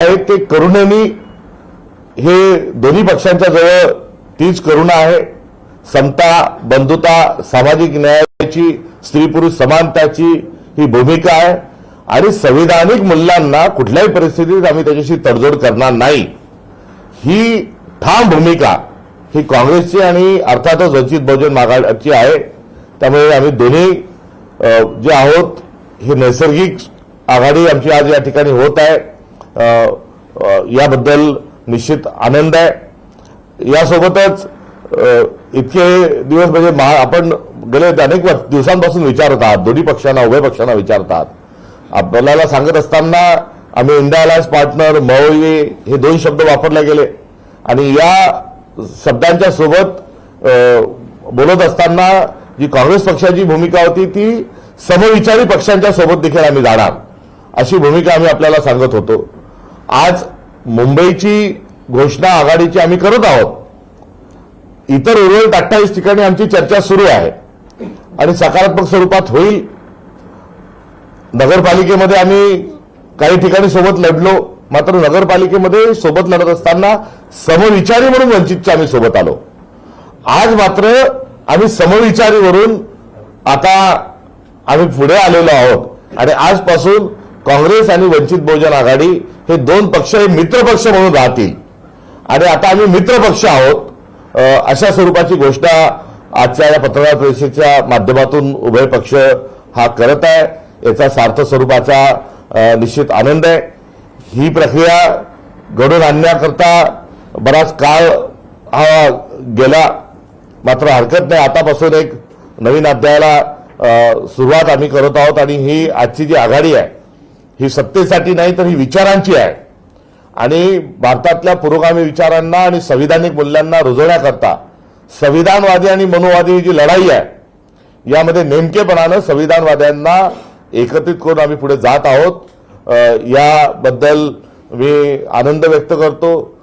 आहे ते करुणेनी हे दोन्ही पक्षांच्या जवळ तीच करुणा आहे. समता बंधुता सामाजिक न्यायाची स्त्री पुरुष समानताची ही भूमिका आहे. आणि संविधानिक मूल्यांना कुठल्याही परिस्थितीत आम्ही त्याच्याशी तडजोड करणार नाही. ही ठाम भूमिका ही काँग्रेसची आणि अर्थातच वंचित बहुजन मागाची आहे. त्यामुळे आम्ही दोन्ही जे आहोत ही नैसर्गिक आघाडी आमची आज या ठिकाणी होत आहे. याबद्दल निश्चित आनंद आहे. यासोबतच इतके दिवस म्हणजे महा आपण गेले अनेक दिवसांपासून विचारत आहात दोन्ही पक्षांना उभय पक्षांना विचारत आहात. आपल्याला सांगत असताना आम्ही इंडिया अलायन्स पार्टनर मवई हे दोन शब्द वापरले गेले. आणि या शब्दांच्या सोबत बोलत असताना जी काँग्रेस पक्षाची भूमिका होती ती समविचारी पक्षांच्या सोबत देखील आम्ही जाणार. अशी भूमिका आम्ही आपल्याला सांगत होतो. आज मुंबईची घोषणा आघाडीची आम्ही करत आहोत. इतर उर्वरित अठ्ठावीस ठिकाणी आमची चर्चा सुरू आहे. आणि सकारात्मक स्वरूपात होईल. नगरपालिकेमध्ये आम्ही काही ठिकाणी सोबत लढलो. मात्र नगरपालिकेमध्ये सोबत लढत असताना समविचारी म्हणून वंचितच्या आम्ही सोबत आलो. आज मात्र आम्ही समविचारीवरून आता आम्ही पुढे आलेलो आहोत. आणि आजपासून काँग्रेस आणि वंचित बहुजन आघाडी हे दोन पक्ष हे मित्रपक्ष म्हणून राहतील. आणि आता आम्ही मित्रपक्ष आहोत अशा स्वरूपाची घोषणा आजच्या या पत्रकार परिषदेच्या माध्यमातून उभय पक्ष हा करत आहे. याचा सार्थ स्वरूपाचा निश्चित आनंद आहे. ही प्रक्रिया घडून आणण्याकरता बराच काळ हा गेला. मात्र हरकत नाही. आतापासून एक नवीन अध्यायाला सुरुवात आम्ही करत आहोत आणि ही आजची जी आघाडी आहे ही सत्तेसाठी नाही तर ही विचारांची आहे. आणि भारतातल्या पुरोगामी विचारांना आणि संविधानिक मूल्यांना रुजवण्याकरता संविधानवादी आणि मनुवादी जी लढाई आहे यामध्ये नेमकेपणानं संविधानवाद्यांना एकत्रित करून आम्ही पुढे जात आहोत. याबद्दल मी आनंद व्यक्त करतो.